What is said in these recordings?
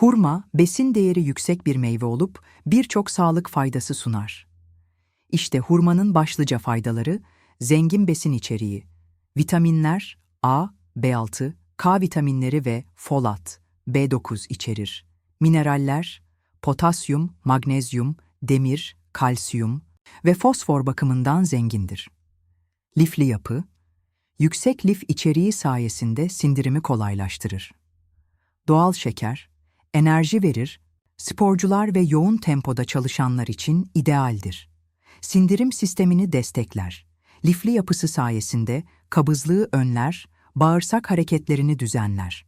Hurma, besin değeri yüksek bir meyve olup birçok sağlık faydası sunar. İşte hurmanın başlıca faydaları, zengin besin içeriği, vitaminler A, B6, K vitaminleri ve folat, B9 içerir. Mineraller, potasyum, magnezyum, demir, kalsiyum ve fosfor bakımından zengindir. Lifli yapı, yüksek lif içeriği sayesinde sindirimi kolaylaştırır. Doğal şeker, enerji verir, sporcular ve yoğun tempoda çalışanlar için idealdir. Sindirim sistemini destekler. Lifli yapısı sayesinde kabızlığı önler, bağırsak hareketlerini düzenler.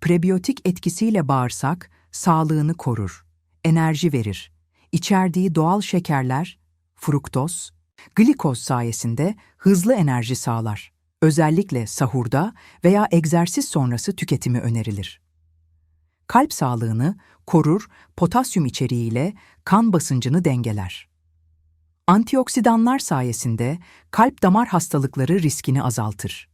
Prebiyotik etkisiyle bağırsak sağlığını korur, enerji verir. İçerdiği doğal şekerler, fruktoz, glikoz sayesinde hızlı enerji sağlar. Özellikle sahurda veya egzersiz sonrası tüketimi önerilir. Kalp sağlığını korur, potasyum içeriğiyle kan basıncını dengeler. Antioksidanlar sayesinde kalp damar hastalıkları riskini azaltır.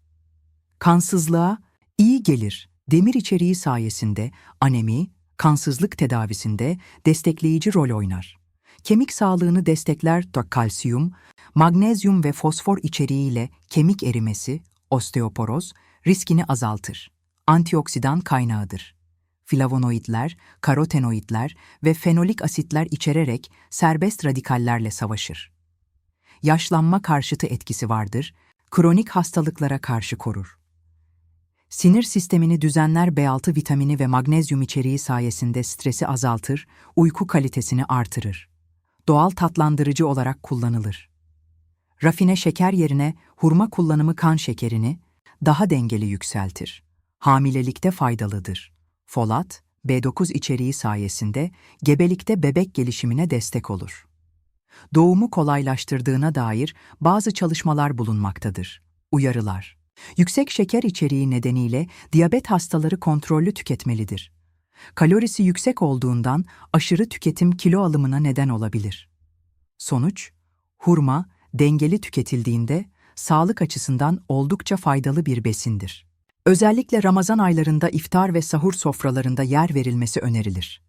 Kansızlığa iyi gelir. Demir içeriği sayesinde anemi, kansızlık tedavisinde destekleyici rol oynar. Kemik sağlığını destekler kalsiyum, magnezyum ve fosfor içeriğiyle kemik erimesi, osteoporoz riskini azaltır. Antioksidan kaynağıdır. Flavonoidler, karotenoidler ve fenolik asitler içererek serbest radikallerle savaşır. Yaşlanma karşıtı etkisi vardır, kronik hastalıklara karşı korur. Sinir sistemini düzenler B6 vitamini ve magnezyum içeriği sayesinde stresi azaltır, uyku kalitesini artırır. Doğal tatlandırıcı olarak kullanılır. Rafine şeker yerine hurma kullanımı kan şekerini daha dengeli yükseltir. Hamilelikte faydalıdır. Folat, B9 içeriği sayesinde gebelikte bebek gelişimine destek olur. Doğumu kolaylaştırdığına dair bazı çalışmalar bulunmaktadır. Uyarılar Yüksek şeker içeriği nedeniyle diyabet hastaları kontrollü tüketmelidir. Kalorisi yüksek olduğundan aşırı tüketim kilo alımına neden olabilir. Sonuç, hurma dengeli tüketildiğinde sağlık açısından oldukça faydalı bir besindir. Özellikle Ramazan aylarında iftar ve sahur sofralarında yer verilmesi önerilir.